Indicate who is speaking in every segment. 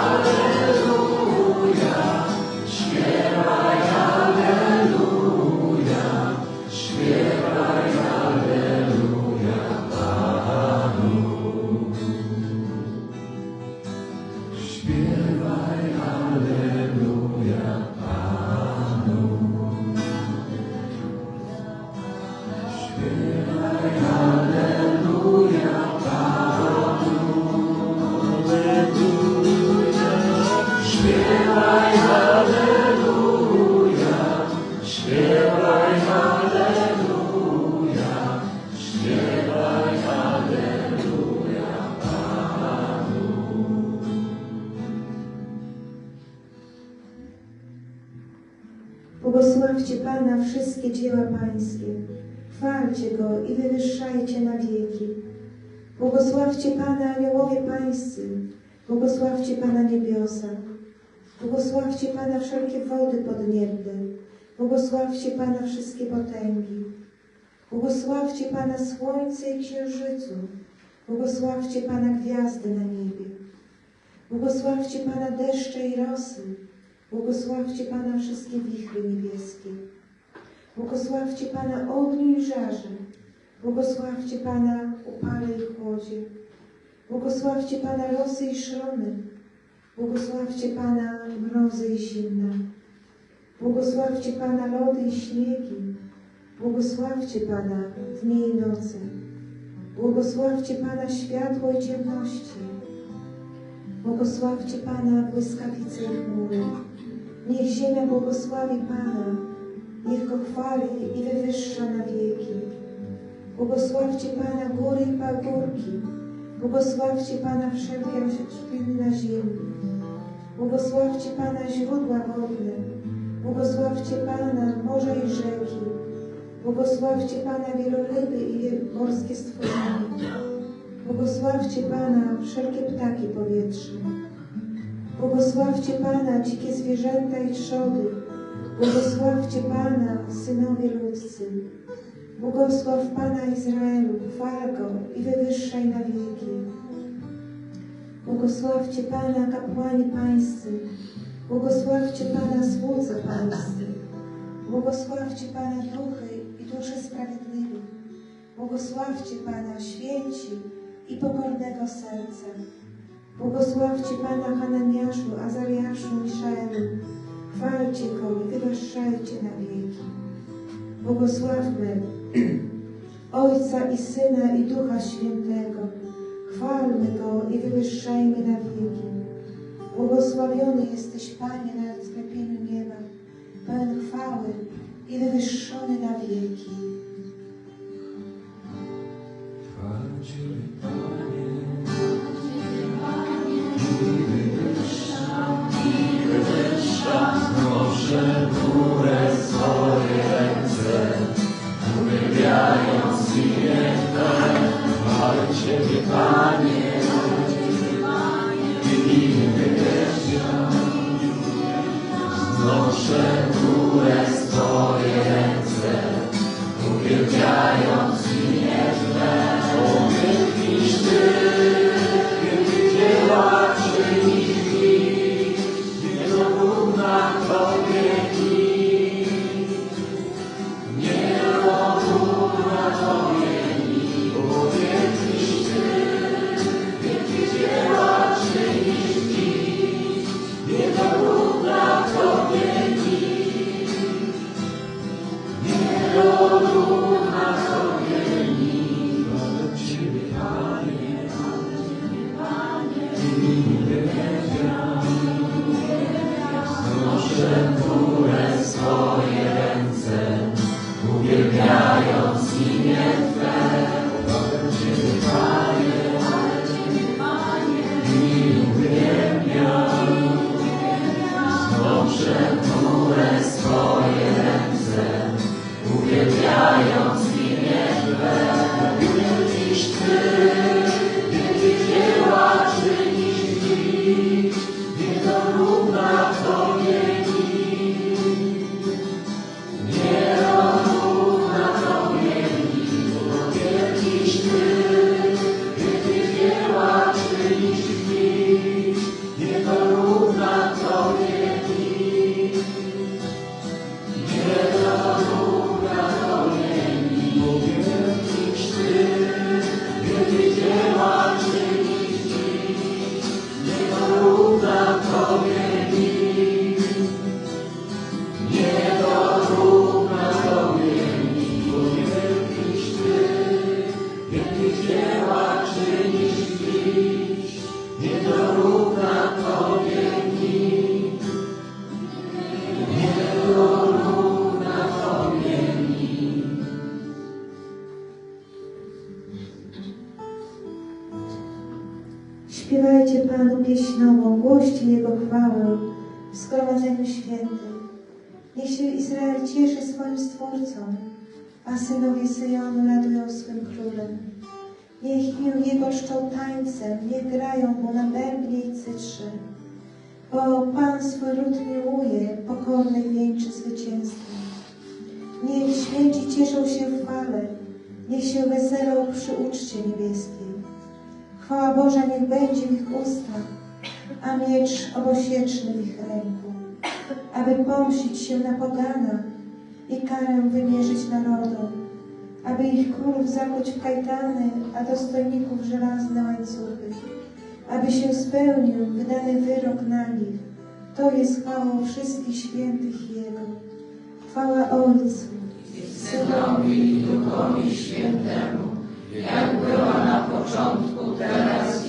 Speaker 1: Hallelujah. Błogosławcie Pana wszystkie dzieła Pańskie. Chwalcie Go i wywyższajcie na wieki. Błogosławcie Pana aniołowie Pańscy. Błogosławcie Pana niebiosa. Błogosławcie Pana wszelkie wody podniebne. Błogosławcie Pana wszystkie potęgi. Błogosławcie Pana słońce i księżycu. Błogosławcie Pana gwiazdy na niebie. Błogosławcie Pana deszcze i rosy. Błogosławcie Pana wszystkie wichry niebieskie. Błogosławcie Pana ogniu i żarze. Błogosławcie Pana upale i chłodzie. Błogosławcie Pana losy i szrony. Błogosławcie Pana mrozy i zimna. Błogosławcie Pana lody i śniegi. Błogosławcie Pana dnie i noce. Błogosławcie Pana światło i ciemności. Błogosławcie Pana błyskawice i chmury. Niech ziemia błogosławi Pana, niech Go chwali i wywyższa na wieki. Błogosławcie Pana góry i pagórki. Błogosławcie Pana wszelkie rośliny na ziemi. Błogosławcie Pana źródła wodne. Błogosławcie Pana morza i rzeki. Błogosławcie Pana wieloryby i morskie stworzenia. Błogosławcie Pana wszelkie ptaki powietrzne. Błogosławcie Pana dzikie zwierzęta i trzody. Błogosławcie Pana synowie ludzcy. Błogosław Pana Izraelu, chwal i wywyższaj na wieki. Błogosławcie Pana kapłani pańscy. Błogosławcie Pana słudzy pańscy. Błogosławcie Pana duchy i dusze sprawiedliwych. Błogosławcie Pana święci i pokornego serca. Błogosławcie Pana Hananiaszu, Azariaszu, Miszaelu. Chwalcie Go i wywyższajcie na wieki. Błogosławmy Ojca i Syna i Ducha Świętego. Chwalmy Go i wywyższajmy na wieki. Błogosławiony jesteś, Panie, nad sklepieniem nieba, pełen chwały i wywyższony na wieki.
Speaker 2: Chwalcie Mindjárt színezve, ó, mit is. Amen.
Speaker 1: Śpiewajcie Panu pieśń nową, głoście Jego chwałę w zgromadzeniu świętym. Niech się Izrael cieszy swoim Stwórcą, a synowie Syjonu radują swym królem. Niech imię Jego czczą tańcem, niech grają Mu na bębnie i cytrze. Bo Pan swój lud miłuje, pokornych wieńczy zwycięstwem. Niech święci cieszą się w chwale, niech się weselą przy uczcie niebieskiej. Chwała Boża niech będzie w ich ustach, a miecz obosieczny w ich ręku, aby pomścić się na poganach i karę wymierzyć narodom, aby ich królów zakuć w kajdany, a dostojników w żelazne łańcuchy, aby się spełnił wydany wyrok na nich. To jest chwałą wszystkich świętych Jego. Chwała Ojcu,
Speaker 3: Synowi i Duchowi Świętemu, jak była na João de Contreras,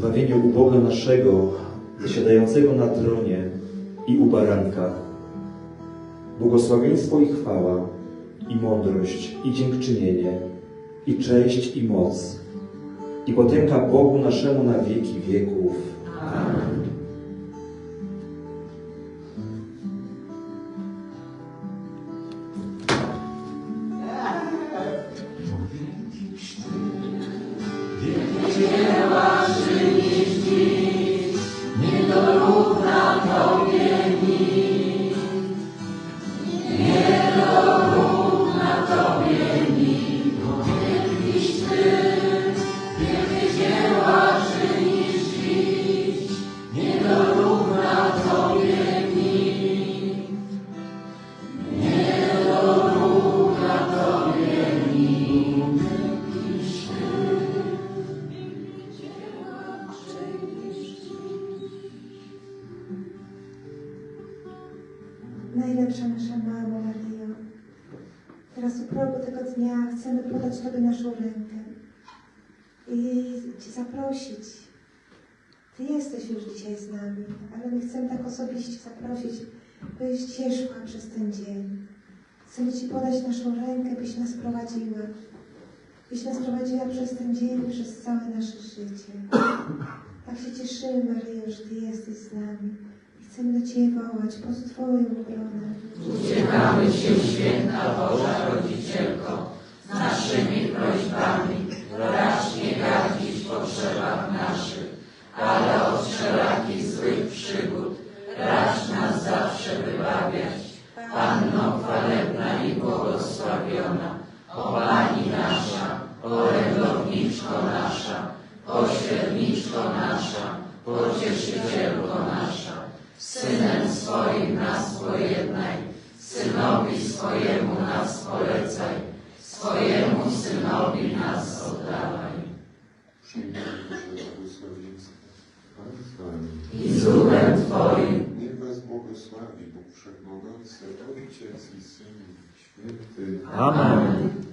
Speaker 4: zbawienie u Boga naszego, zasiadającego na tronie i u baranka. Błogosławieństwo i chwała, i mądrość, i dziękczynienie, i cześć, i moc, i potęga Bogu naszemu na wieki wieków.
Speaker 3: Amen.
Speaker 1: Chcemy podać Tobie naszą rękę i Cię zaprosić. Ty jesteś już dzisiaj z nami, ale my chcemy tak osobiście zaprosić, byś cieszyła przez ten dzień. Chcemy Ci podać naszą rękę, byś nas prowadziła. Byś nas prowadziła przez ten dzień, przez całe nasze życie. Tak się cieszymy, Maryjo, że Ty jesteś z nami. I chcemy do Ciebie wołać pod Twoją obronę.
Speaker 3: Uciekamy się, święta Boża orędowniczko nasza, pośredniczko nasza, pocieszycielko nasza, Synem swoim nas pojednaj, Synowi swojemu nas polecaj, swojemu Synowi nas oddawaj.
Speaker 5: Przyjmij Boże błogosławieństwo. Pan z Wami.
Speaker 3: I z duchem Twoim,
Speaker 5: Niech Was błogosławi Bóg Wszechmogący, Ojciec i Syn i Święty.
Speaker 4: Amen.